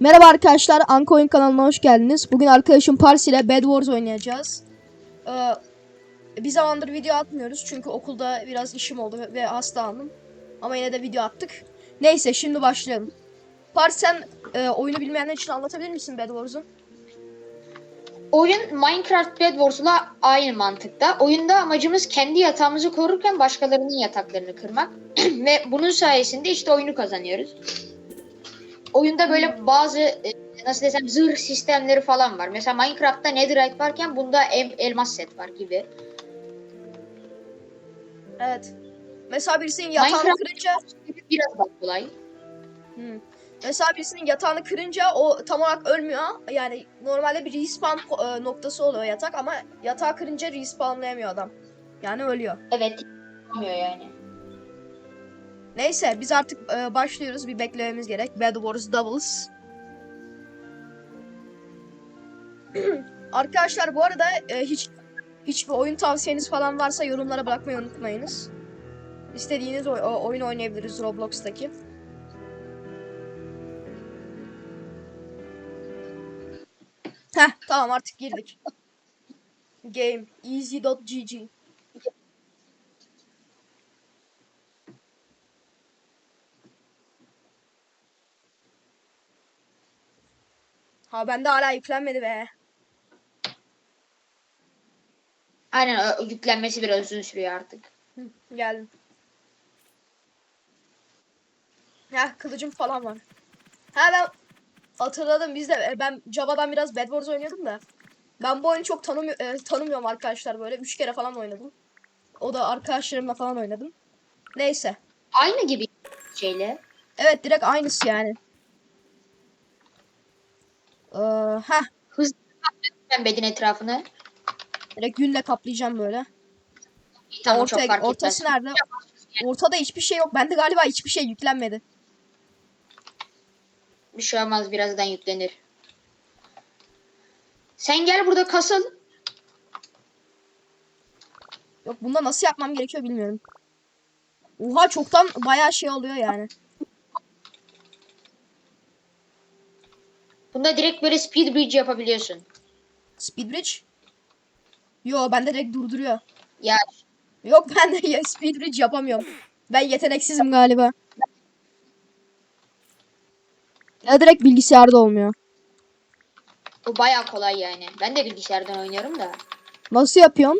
Merhaba arkadaşlar, Anka Oyun kanalına hoş geldiniz. Bugün arkadaşım Pars ile Bed Wars oynayacağız. Ee, bir zamandır video atmıyoruz çünkü okulda biraz işim oldu ve- hastalandım. Ama yine de video attık. Neyse şimdi başlayalım. Pars sen e, oyunu bilmeyenler için anlatabilir misin Bed Wars'u? Oyun Minecraft Bed Wars'la aynı mantıkta. Oyunda amacımız kendi yatağımızı korurken başkalarının yataklarını kırmak. Ve bunun sayesinde işte oyunu kazanıyoruz. Oyunda böyle bazı e, nasıl desem zırh sistemleri falan var. Mesela Minecraft'ta Netherite varken bunda em- elmas set var gibi. Evet. Mesela birisinin yatağını Minecraft- kırınca Biraz daha kolay. Hmm. Mesela birisinin yatağını kırınca o tam olarak ölmüyor. Yani normalde bir respawn e, noktası oluyor yatak ama yatağı kırınca respawnlayamıyor adam. Yani ölüyor. Evet. Olmuyor yani. Neyse biz artık e, başlıyoruz. Bir beklememiz gerek. Bed Wars Doubles. Arkadaşlar bu arada e, hiç hiçbir oyun tavsiyeniz falan varsa yorumlara bırakmayı unutmayınız. İstediğiniz oy- oyun oynayabiliriz Roblox'taki. Heh tamam artık girdik. Game easy.gg Ha bende hala yüklenmedi be. Aynen o yüklenmesi biraz uzun sürüyor artık. Hı, geldim. Ha kılıcım falan var. Ha ben hatırladım biz de ben Java'dan biraz Bed Wars oynuyordum da. Ben bu oyunu çok tanımı e, tanımıyorum arkadaşlar böyle. Üç kere falan oynadım. O da arkadaşlarımla falan oynadım. Neyse. Aynı gibi şeyle. Evet direkt aynısı yani. Ee, heh, Hızlı ben bedin etrafını. direkt gülle kaplayacağım böyle. Tamam Ortaya, çok fark ortası etmez. nerede? Ortada hiçbir şey yok. Bende galiba hiçbir şey yüklenmedi. Bir şey olmaz birazdan yüklenir. Sen gel burada kasıl. Yok bunda nasıl yapmam gerekiyor bilmiyorum. Oha çoktan bayağı şey oluyor yani. Bunda direkt böyle speed bridge yapabiliyorsun. Speed bridge. Yo bende direkt durduruyor. Ya Yok ben de ya speed bridge yapamıyorum. Ben yeteneksizim galiba. Ya direkt bilgisayarda olmuyor. bu baya kolay yani. Ben de bilgisayardan oynuyorum da. Nasıl yapıyorum?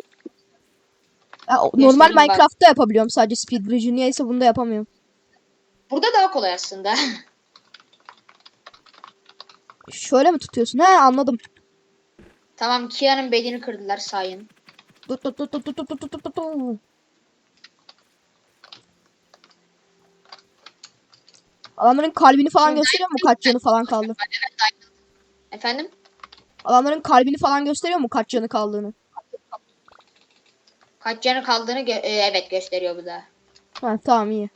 Ya, normal Göstereyim bak. Minecraft'ta yapabiliyorum sadece speed bridge'i. Niyeyse bunda yapamıyorum. Burada daha kolay aslında. Şöyle mi tutuyorsun? He anladım. tamam Kia'nın bedeni kırdılar sayın. Tut tut tut tut tut tut tut tut tut. Adamların kalbini falan Şimdi- gösteriyor mu kaç canı falan kaldı? Efendim? Adamların kalbini falan gösteriyor mu kaç canı kaldığını? Kaç canı kaldığını gö- e, evet gösteriyor bu da. Ha tamam iyi.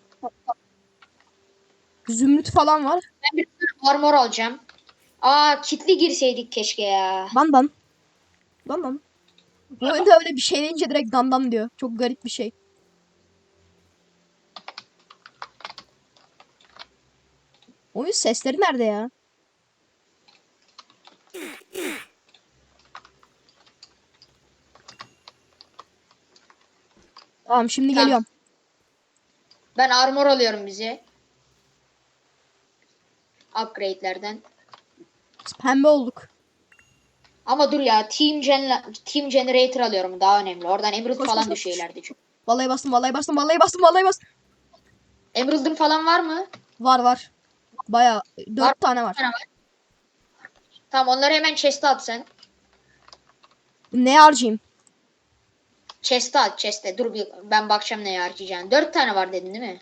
Zümrüt falan var. Ben bir armor alacağım. Aa kitli girseydik keşke ya. Dandan. Dandan. Bu oyunda öyle bir şey deyince direkt dandan diyor. Çok garip bir şey. Oyun sesleri nerede ya? Tamam şimdi Tamam. geliyorum. Ben armor alıyorum bize. Upgrade'lerden. Pembe olduk. Ama dur ya Team, Gen Team Generator alıyorum daha önemli. Oradan Emerald Koş, falan koş, koş. düşüyor ileride çünkü. Vallahi bastım, vallahi bastım, vallahi bastım, vallahi bastım. Emerald'ın falan var mı? Var var. Baya dört Var. tane var. Tamam onları hemen chest'e at sen. Ne harcayayım? Chest'e at chest'e. Dur bir ben bakacağım neye harcayacaksın. Dört tane var dedin değil mi?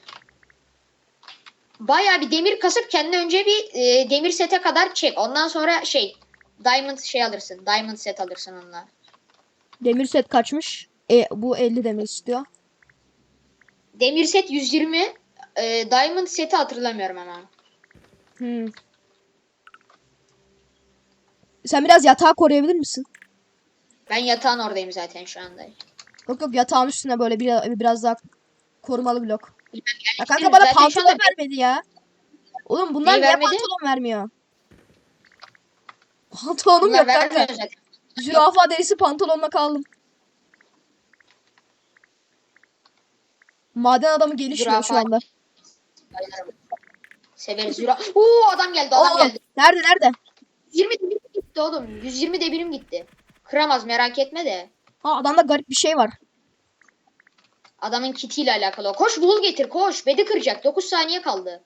Baya bir demir kasıp kendine önce bir e, demir sete kadar çek. Ondan sonra şey diamond şey alırsın. Diamond set alırsın onunla. Demir set kaçmış? E, bu 50 demir istiyor. Demir set 120. E, diamond seti hatırlamıyorum ama. Hmm. Sen biraz yatağı koruyabilir misin? Ben yatağın oradayım zaten şu anda. Yok yok yatağın üstüne böyle bir, biraz daha korumalı blok. Ya kanka Zaten bana şu pantolon anda- vermedi ya. Oğlum bunlar Neyi niye vermedi? pantolon vermiyor? Pantolonum Bunlar yok kanka. vermiyor zaten. Zürafa derisi pantolonla kaldım. Maden adamı gelişmiyor şu Zürafa- anda. Bayılırım. Severiz. Oo adam geldi adam Oğlum, geldi. nerede nerede? 120 debirim gitti oğlum. 120 debirim gitti. Kıramaz merak etme de. Ha adamda garip bir şey var. Adamın kitiyle alakalı. Koş bul getir koş. Bedi kıracak. 9 saniye kaldı.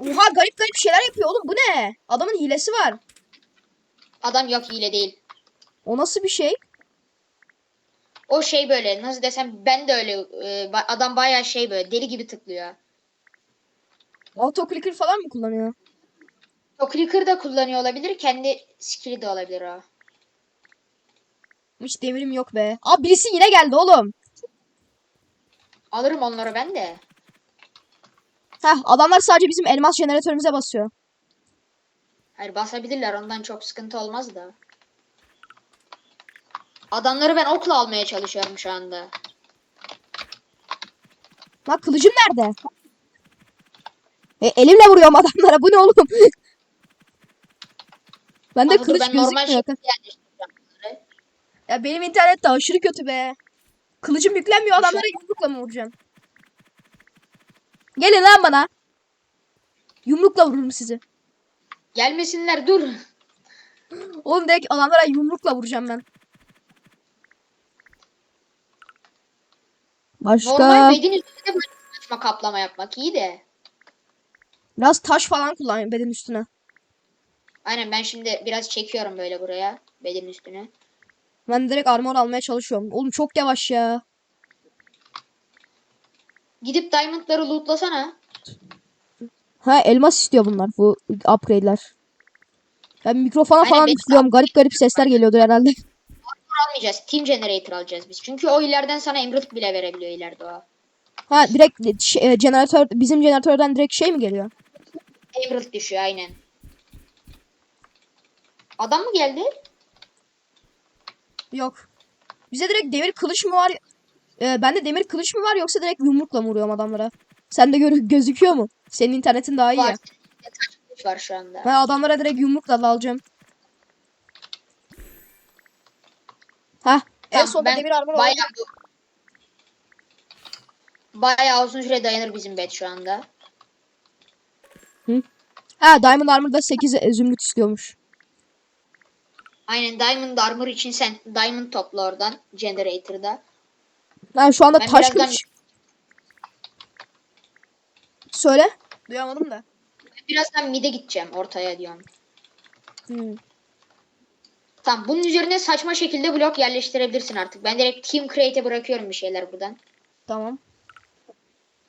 Oha garip garip şeyler yapıyor oğlum bu ne? Adamın hilesi var. Adam yok hile değil. O nasıl bir şey? O şey böyle nasıl desem ben de öyle e, adam bayağı şey böyle deli gibi tıklıyor. Auto clicker falan mı kullanıyor? O clicker da kullanıyor olabilir. Kendi skill'i de olabilir o. Hiç demirim yok be. Aa birisi yine geldi oğlum. Alırım onları ben de. Heh adamlar sadece bizim elmas jeneratörümüze basıyor. Hayır basabilirler ondan çok sıkıntı olmaz da. Adamları ben okla almaya çalışıyorum şu anda. Lan kılıcım nerede? E, elimle vuruyorum adamlara. Bu ne oğlum? Bende Ama dur, kılıç ben normal gözükmüyor. bunları. Ya benim internet de aşırı kötü be. Kılıcım yüklenmiyor adamlara yumrukla mı vuracağım? Gelin lan bana. Yumrukla vururum sizi. Gelmesinler dur. Oğlum direkt adamlara yumrukla vuracağım ben. Başka Normal bedin üstünde böyle saçma kaplama yapmak iyi de. biraz taş falan kullan beden üstüne. Aynen ben şimdi biraz çekiyorum böyle buraya bedin üstüne. Ben direkt armor almaya çalışıyorum. Oğlum çok yavaş ya. Gidip diamondları lootlasana. Ha elmas istiyor bunlar bu upgrade'ler. Ben mikrofona Aynen, falan üflüyorum. Garip garip sesler geliyordur herhalde. almayacağız. Team Generator alacağız biz. Çünkü o ileriden sana Emerald bile verebiliyor ileride o. Ha direkt şey, e, jeneratör bizim jeneratörden direkt şey mi geliyor? Emerald düşüyor aynen. Adam mı geldi? Yok. Bize direkt demir kılıç mı var? Ee, bende demir kılıç mı var yoksa direkt yumrukla mı vuruyorum adamlara? Sende gör gözüküyor mu? Senin internetin daha iyi Var. ya. Var şu anda. Ben adamlara direkt yumrukla dalacağım. Hah. En Tamam, sonunda demir armor Bayağı. Bayağı uzun süre dayanır bizim bed şu anda. Ha Diamond Armor'da 8 zümrüt istiyormuş. Aynen Diamond Armor için sen Diamond topla oradan Generator'da. Ben şu anda Ben taş birazdan- kılıç... Söyle. Duyamadım da. Birazdan mid'e gideceğim ortaya diyorum. Hmm. Tamam bunun üzerine saçma şekilde blok yerleştirebilirsin artık. Ben direkt Team Create'e bırakıyorum bir şeyler buradan. Tamam.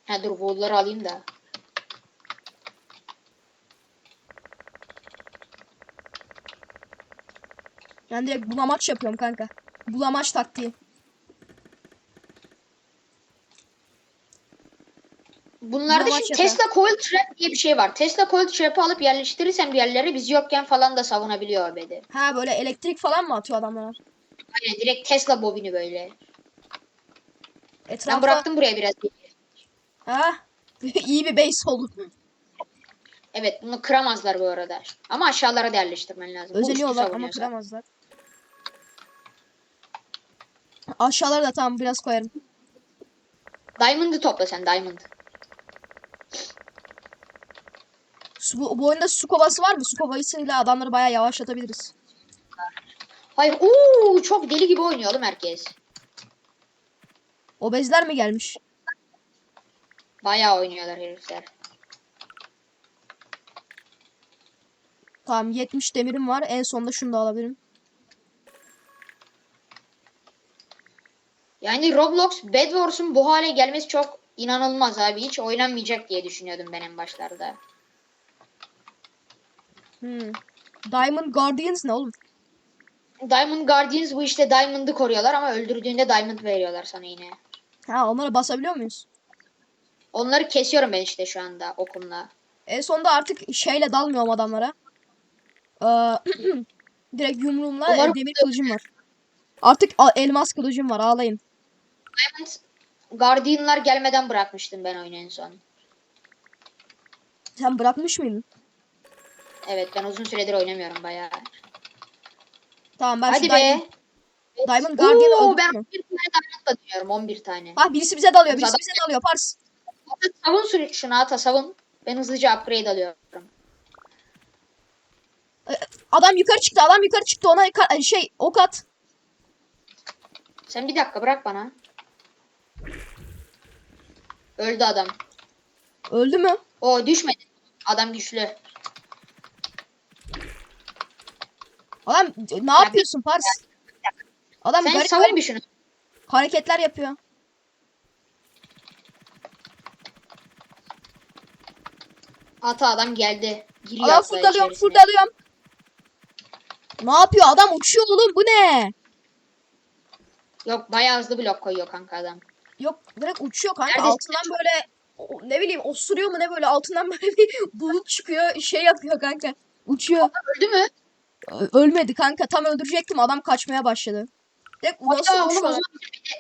Ha dur wool'ları alayım da. Ben direkt bulamaç yapıyorum kanka. Bulamaç taktiği. Bunlarda Bulamaç şimdi yapar. Tesla Coil Trap diye bir şey var. Tesla Coil Trap'ı alıp yerleştirirsen bir yerlere biz yokken falan da savunabiliyor bedi. Ha böyle elektrik falan mı atıyor adamlara? Aynen direkt Tesla bobini böyle. Etrafa... Ben bıraktım buraya biraz. Ha? İyi bir base oldu. Evet bunu kıramazlar bu arada. Ama aşağılara da yerleştirmen lazım. Özeniyorlar ama kıramazlar. Aşağılara da tamam biraz koyarım. Diamond'ı topla sen Diamond. Su, bu, bu oyunda su kovası var mı? Su kovasıyla adamları bayağı yavaşlatabiliriz. Hayır uuu çok deli gibi oynuyor oğlum herkes. Obezler mi gelmiş? Bayağı oynuyorlar herifler. Tamam 70 demirim var. En sonunda şunu da alabilirim. Yani Roblox Bed Wars'un bu hale gelmesi çok inanılmaz abi. Hiç oynanmayacak diye düşünüyordum ben en başlarda. Hmm. Diamond Guardians ne oğlum? Diamond Guardians bu işte Diamond'ı koruyorlar ama öldürdüğünde Diamond veriyorlar sana yine. Ha onlara basabiliyor muyuz? Onları kesiyorum ben işte şu anda okumla. En sonunda artık şeyle dalmıyorum adamlara. Ee, direkt yumruğumla Umarım- demir kılıcım var. Artık elmas kılıcım var ağlayın. Diamond Guardian'lar gelmeden bırakmıştım ben oyunu en son. Sen bırakmış mıydın? Evet ben uzun süredir oynamıyorum bayağı. Tamam ben Hadi şu be. Diamond, Diamond Guardian'ı Oo, ben mü? 11 tane diamondla diyorum 11 tane. Ha birisi bize dalıyor. Birisi bize dalıyor. Pars. Savun şunu ata savun. Ben hızlıca upgrade alıyorum. Adam yukarı çıktı. Adam yukarı çıktı. Ona şey ok at. Sen bir dakika bırak bana. Öldü adam. Öldü mü? O düşmedi. Adam güçlü. Adam ne yapıyorsun Pars? Adam Sen garip savun garip bir şunu. hareketler yapıyor. Ata adam geldi. Giriyor Adam hatta full dalıyorum. içerisine. Full dalıyorum. Ne yapıyor? Adam uçuyor oğlum. Bu ne? Yok bayağı hızlı blok koyuyor kanka adam. Yok direkt uçuyor kanka. Neredesin? Altından böyle o- ne bileyim osuruyor mu ne böyle altından böyle bir bulut çıkıyor şey yapıyor kanka. Uçuyor. Öldü mü? Ö- Ölmedi kanka. Tam öldürecektim. Adam kaçmaya başladı. Direkt Hatta oğlum o uçuyor? zaman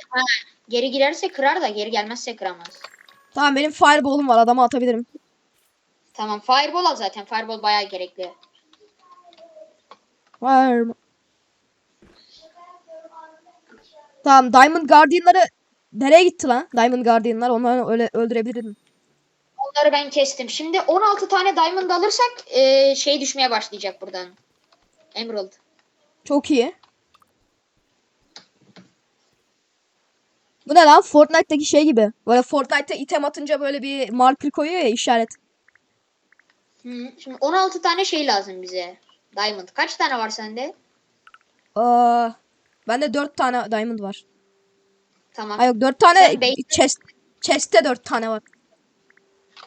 ha, geri girerse kırar da geri gelmezse kıramaz. Tamam benim fireball'um var. Adama atabilirim. Tamam fireball al zaten. Fireball bayağı gerekli. Var mı? Tamam Diamond Guardian'ları nereye gitti lan? Diamond Guardian'lar onları öyle öldürebilirdim. Onları ben kestim. Şimdi 16 tane diamond alırsak e, şey düşmeye başlayacak buradan. Emerald. Çok iyi. Bu ne lan? Fortnite'daki şey gibi. Böyle Fortnite'ta item atınca böyle bir marker koyuyor ya işaret. Hı. Şimdi 16 tane şey lazım bize. Diamond. Kaç tane var sende? Aa, bende 4 tane diamond var. Tamam. Ay yok 4 tane Sen base- chest chest'te 4 tane var.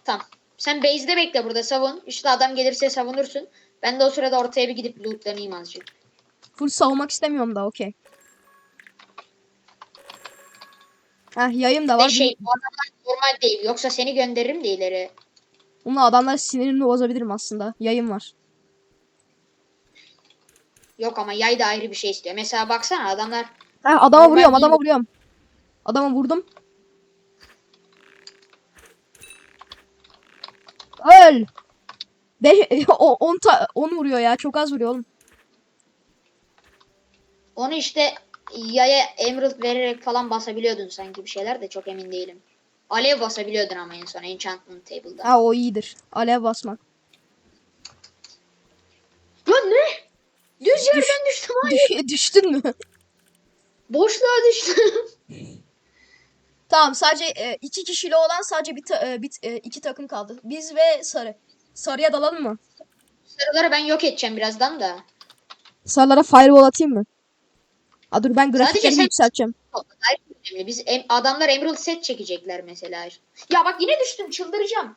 Tamam. Sen base'de bekle burada savun. İşte adam gelirse savunursun. Ben de o sırada ortaya bir gidip lootlanayım azıcık. Full savunmak istemiyorum da okey. Heh yayım da Ve var. şey bu adamlar normal değil. Yoksa seni gönderirim de ileri. Bununla adamlar sinirini bozabilirim aslında. Yayım var. Yok ama yay da ayrı bir şey istiyor. Mesela baksana adamlar Ha, adama Normal vuruyorum, değil adama bu. vuruyorum. Adama vurdum. Öl. Beş, o 10 ta 10 vuruyor ya. Çok az vuruyor oğlum. onu işte yaya emerald vererek falan basabiliyordun sanki bir şeyler de çok emin değilim. Alev basabiliyordun ama en son enchantment table'da. Ha o iyidir. Alev basmak. Lan ne? Düz yerden düştüm hayır. Düş- düştün mü? Boşluğa düştüm. tamam sadece e, iki kişili olan sadece bir, ta- e, bir e, iki takım kaldı. Biz ve sarı. Sarıya dalalım mı? Sarıları ben yok edeceğim birazdan da. Sarılara fireball atayım mı? Aa, dur ben grafikleri sen- yükselteceğim. Biz em- adamlar emerald set çekecekler mesela. Ya bak yine düştüm çıldıracağım.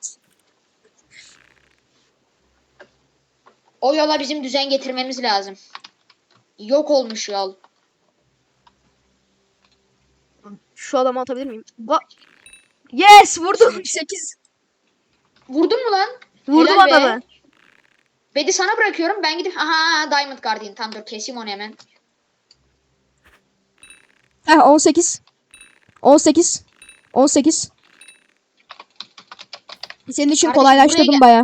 O yola bizim düzen getirmemiz lazım. Yok olmuş yol. Şu adamı atabilir miyim? Ba yes vurdum 8. Vurdun mu lan? Vurdum Helal be. adamı. Bedi sana bırakıyorum. Ben gidip aha Diamond Guardian. Tam dur keseyim onu hemen. Heh 18. 18. 18. Senin için Kardeşim, kolaylaştırdım baya.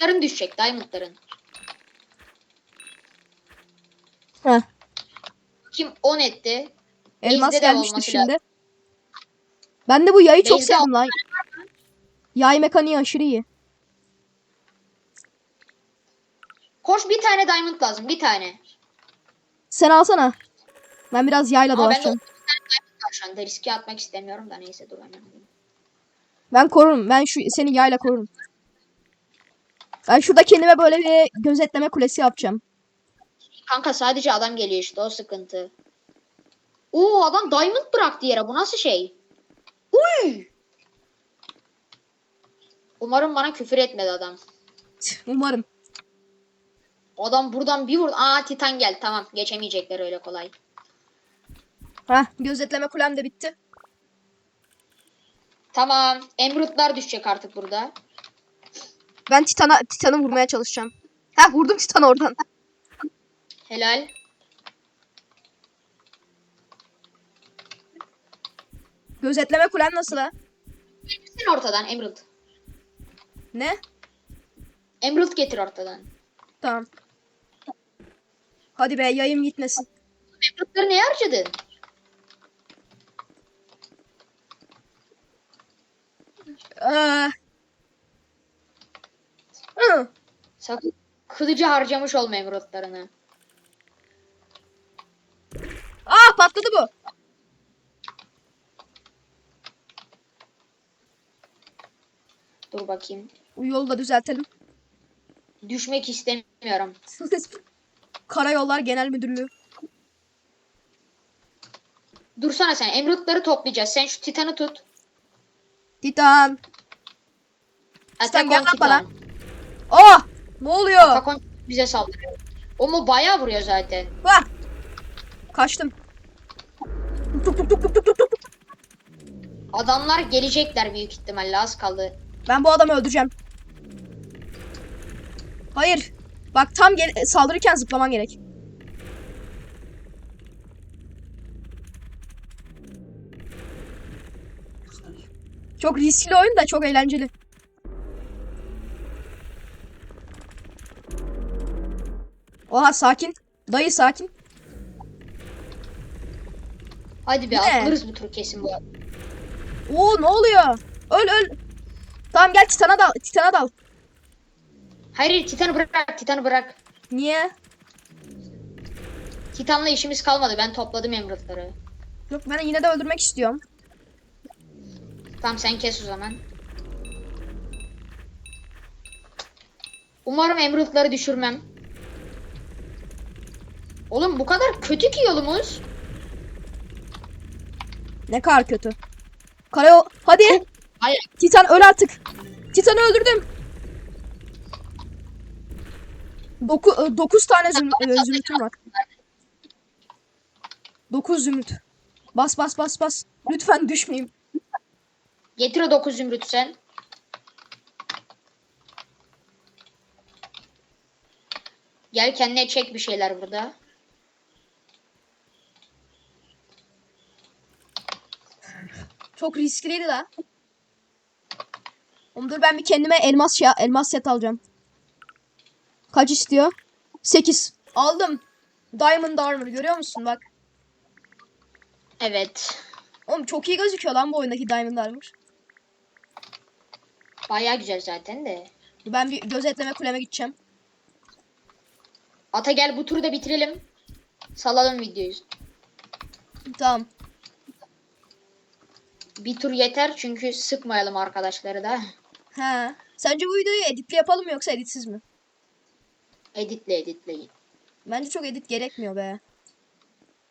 Diamondların düşecek. Diamondların. Heh. Kim 10 etti? Elmas Bizde de gelmişti olması şimdi. Ben de bu yayı çok sevdim lan. Yay mekaniği aşırı iyi. Koş bir tane Diamond lazım. Bir tane. Sen alsana. Ben biraz yayla Ama ben de dolaşacağım. bir tane Diamond var şu anda. Riske atmak istemiyorum da neyse dur hemen. Ben korurum. Ben şu seni yayla korurum. Ben şurada kendime böyle bir gözetleme kulesi yapacağım. Kanka sadece adam geliyor işte o sıkıntı. Oo adam diamond bıraktı yere. Bu nasıl şey? Uy! Umarım bana küfür etmedi adam. Umarım. Adam buradan bir vurdu. Aa Titan geldi. Tamam geçemeyecekler öyle kolay. Heh gözetleme kulem de bitti. Tamam. Emerald'lar düşecek artık burada. Ben Titan'a Titan'ı vurmaya çalışacağım. Heh vurdum Titan'ı oradan. Helal. Gözetleme kulem nasıl ha? Sen ortadan Emerald. Ne? Emerald getir ortadan. Tamam. Hadi be yayım gitmesin. Emerald'ları neye harcadın? Ee... Hı. Sakın kılıcı harcamış olma emeraldlarını. Aa patladı bu. Dur bakayım. Bu yolu da düzeltelim. Düşmek istemiyorum. Karayollar Genel Müdürlüğü. Dursana sen. Emeraldları toplayacağız. Sen şu Titan'ı tut. Titan. Attack gel lan bana. Titan. Oh! Ne oluyor? Attack on bize saldırıyor. O mu bayağı vuruyor zaten. Vah! Kaçtım. Tuk tuk tuk tuk tuk tuk tuk. Adamlar gelecekler büyük ihtimalle az kaldı. Ben bu adamı öldüreceğim. Hayır. Bak tam saldırırken zıplaman gerek. Çok riskli oyun da çok eğlenceli. Oha sakin. Dayı sakin. Hadi be Ne? atlarız bu turu kesin bu. Oo ne oluyor? Öl öl. Tamam gel Titan'a dal. Titan'a dal. Hayır Titan'ı bırak Titan'ı bırak. Niye? Titan'la işimiz kalmadı. Ben topladım emeraldları. Yok ben yine de öldürmek istiyorum. Tamam sen kes o zaman. Umarım emeraldları düşürmem. Oğlum bu kadar kötü ki yolumuz. Ne kadar kötü. Karayol. Hadi. Hayır. Titan öl artık. Titan'ı öldürdüm. 9 9 tane züm, e, zümrütüm var. 9 zümrüt. Bas bas bas bas. Lütfen düşmeyeyim. Getir o 9 zümrütü sen. Gel kendine çek bir şeyler burada. Çok riskliydi la. Oğlum dur ben bir kendime elmas şey, elmas set alacağım. Kaç istiyor? 8. Aldım. Diamond armor görüyor musun bak. Evet. Oğlum çok iyi gözüküyor lan bu oyundaki Diamond armor. Baya güzel zaten de. Ben bir gözetleme kuleme gideceğim. Ata gel bu turu da bitirelim. Salalım videoyu. Tamam. Bir tur yeter çünkü sıkmayalım arkadaşları da. He. Sence bu videoyu editli yapalım mı yoksa editsiz mi? Editle editleyin. Bence çok edit gerekmiyor be.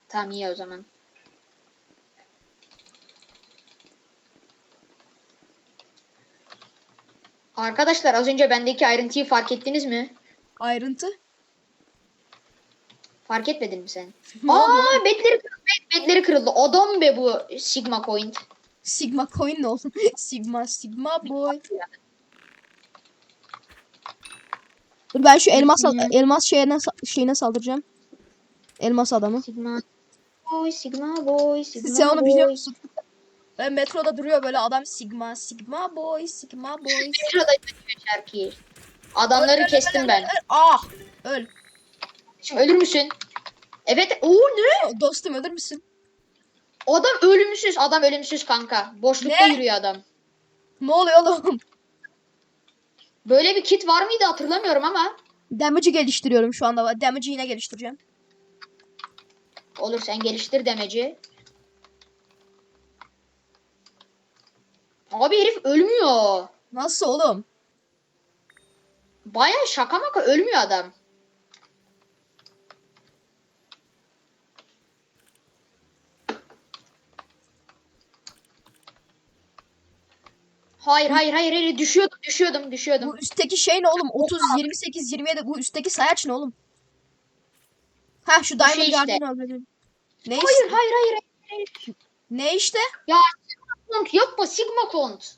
Tamam iyi o zaman. Arkadaşlar az önce bendeki ayrıntıyı fark ettiniz mi? Ayrıntı. Fark etmedin mi sen? Aa bedleri kırıldı. bed- Bedleri kırıldı. Adam be bu Sigma Coin. Sigma coin ne olsun? Sigma Sigma boy. Dur ben şu elmas elmas şeyine şeyine saldıracağım. Elmas adamı. Sigma Boy, Sigma Boy, Sigma Sen onu biliyor musun? Ben metroda duruyor böyle adam Sigma Sigma boy Sigma boy. Metroda şarkıyı. Adamları kestim ben. Ah! Öl. Şimdi ölür müsün? Evet. Oo ne? Dostum ölür müsün? Adam ölümsüz. Adam ölümsüz kanka. Boşlukta Ne? yürüyor adam. Ne oluyor oğlum? Böyle bir kit var mıydı hatırlamıyorum ama. Damage'ı geliştiriyorum şu anda. Damage'ı yine geliştireceğim. Olur sen geliştir demeci. Abi herif ölmüyor. Nasıl oğlum? Baya şaka maka ölmüyor adam. Hayır hayır hayır hayır düşüyordum düşüyordum düşüyordum. Bu üstteki şey ne oğlum? 30, 28, 27 bu üstteki sayaç ne oğlum? Ha şu Diamond şey işte. Öldürdüm. Ne Hayır işte? hayır hayır. hayır. Ne işte? Ya Sigma Kont yapma Sigma Kont.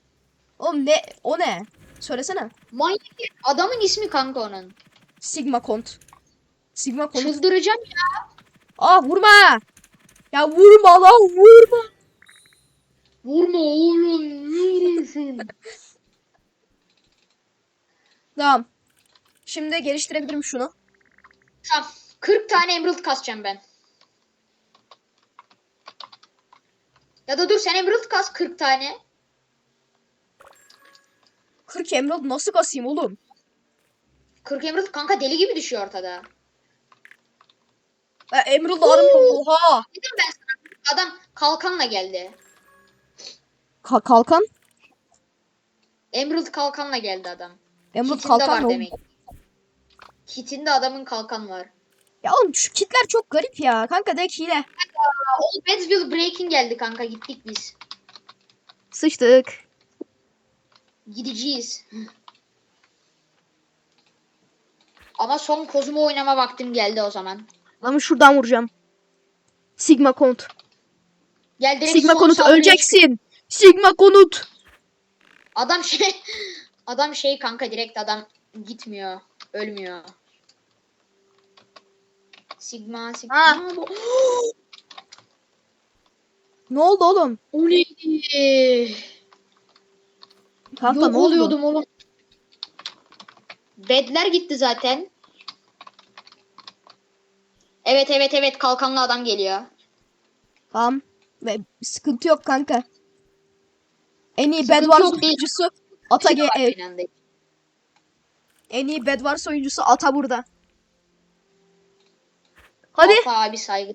Oğlum ne? O ne? Söylesene. Manyak adamın ismi kanka onun. Sigma Kont. Sigma Kont. Çıldıracağım ya. Ah vurma. Ya vurma lan vurma. Vurma oğlum. Vurursun. Tamam. Şimdi geliştirebilirim şunu. Tamam. 40 tane emerald kasacağım ben. Ya da dur sen emerald kas 40 tane. 40 emerald nasıl kasayım oğlum? 40 emerald kanka deli gibi düşüyor ortada. Ha, emerald aramıyorum. Oha. Dedim ben sana adam kalkanla geldi. Ka- kalkan? Emerald kalkanla geldi adam. Emerald Kitinde kalkan var demek. Kitinde adamın kalkan var. Ya oğlum şu kitler çok garip ya. Kanka direkt hile. Old Badsville Breaking geldi kanka gittik biz. Sıçtık. Gideceğiz. Ama son kozumu oynama vaktim geldi o zaman. Ama şuradan vuracağım. Sigma konut. Gel direkt Sigma konut öleceksin. Sigma konut. Adam şey adam şey kanka direkt adam gitmiyor. Ölmüyor. Sigma Sigma. Ha. Ne oldu oğlum? O neydi? Kanka Yok ne oldu? oluyordum oğlum. Bedler gitti zaten. Evet evet evet kalkanlı adam geliyor. Tamam. Ve sıkıntı yok kanka. En iyi Sıkıntı Bed Wars yok değil. oyuncusu Ata ge- e, en iyi Bed Wars oyuncusu Ata burada. Hadi. Ata abi saygı.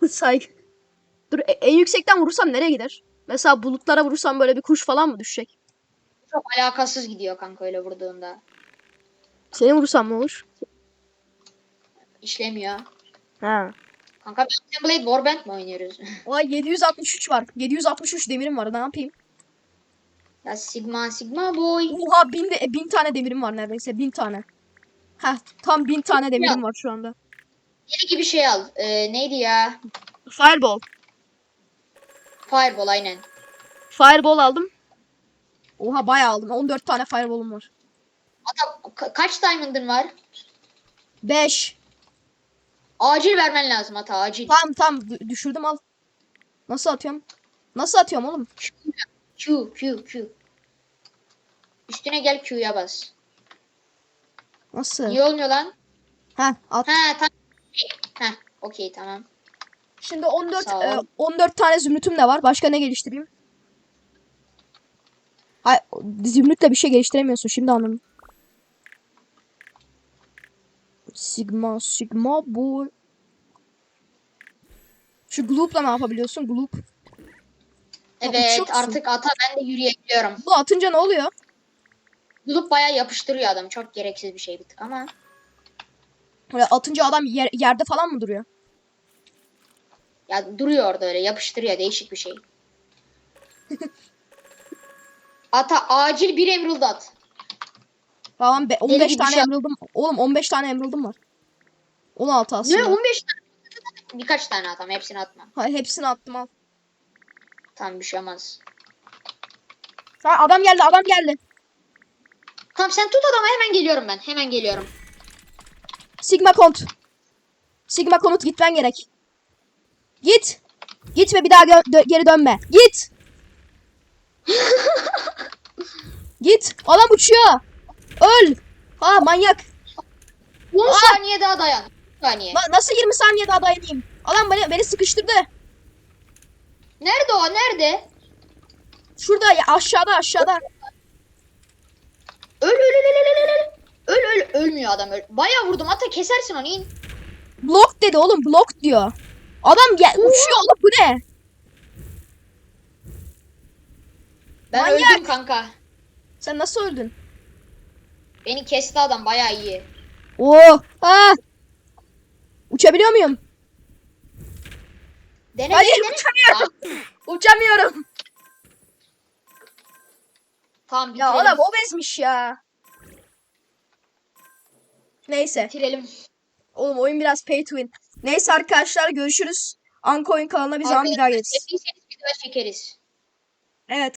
Saygı. Dur e- en yüksekten vurursam nereye gider? Mesela bulutlara vurursam böyle bir kuş falan mı düşecek? Çok alakasız gidiyor kanka öyle vurduğunda. Seni vurursam ne olur? İşlemiyor. Ha. Kanka Battle Blade Warband mi oynuyoruz? Oha 763 var. 763 demirim var. Ne yapayım? Ya Sigma Sigma boy. Oha bin, de, bin tane demirim var neredeyse. Bin tane. Heh tam bin tane demirim var şu anda. Deli gibi şey al. Ee, neydi ya? Fireball. Fireball aynen. Fireball aldım. Oha bayağı aldım. 14 tane fireball'um var. Ata ka- kaç diamond'ın var? 5. Acil vermen lazım ata acil. Tamam tamam dü- düşürdüm al. Nasıl atıyorum? Nasıl atıyorum oğlum? Q Q Q. Üstüne gel Q'ya bas. Nasıl? Niye olmuyor lan? Heh at. Ha tamam. Ha okey tamam. Şimdi 14 Sağ ol. e, 14 tane zümrütüm de var. Başka ne geliştireyim? Hayır, zümrütle bir şey geliştiremiyorsun. Şimdi anladım. Sigma, sigma bu. Şu gloop'la ne yapabiliyorsun? Gloop. Evet uçuyorsun. artık ata ben de yürüyebiliyorum. Bu atınca ne oluyor? Bulup bayağı yapıştırıyor adam. Çok gereksiz bir şey bir tık ama. Böyle atınca adam yer- yerde falan mı duruyor? Ya duruyor orada öyle yapıştırıyor değişik bir şey. Ata acil bir emerald at. Tamam be, 15 gibi tane şey- emerald'ım. Oğlum 15 tane emerald'ım var. 16 aslında. Ne 15 tane? Birkaç tane atam hepsini atma. Hayır hepsini attım al. Tamam bir şey olmaz. Ha, adam geldi adam geldi. Tamam sen tut adamı hemen geliyorum ben. Hemen geliyorum. Sigma kont. Sigma konut gitmen gerek. Git. Git ve bir daha dö- geri dönme. Git. Git. Adam uçuyor. Öl. Ha manyak. 10 saniye daha dayan. 10 saniye. Na- nasıl 20 saniye daha dayanayım? Adam beni, beni sıkıştırdı. Nerede o? Nerede? Şurada ya aşağıda aşağıda. Öl öl öl öl öl öl, öl. Öl öl ölmüyor adam öl. Bayağı vurdum hatta kesersin onu in. Blok dedi oğlum blok diyor. Adam gel uçuyor oğlum bu ne? Ben Manyak. öldüm kanka. Sen nasıl öldün? Beni kesti adam bayağı iyi. Oo. Ha. Uçabiliyor muyum? Dene Hayır dene dene. uçamıyorum. Uçamıyorum. Tamam Ya bitirelim. adam obezmiş ya. Neyse. Bitirelim. Oğlum oyun biraz pay to win. Neyse arkadaşlar görüşürüz. Anko oyun kanalına bir zaman bir daha geliriz. Çekeriz. Evet.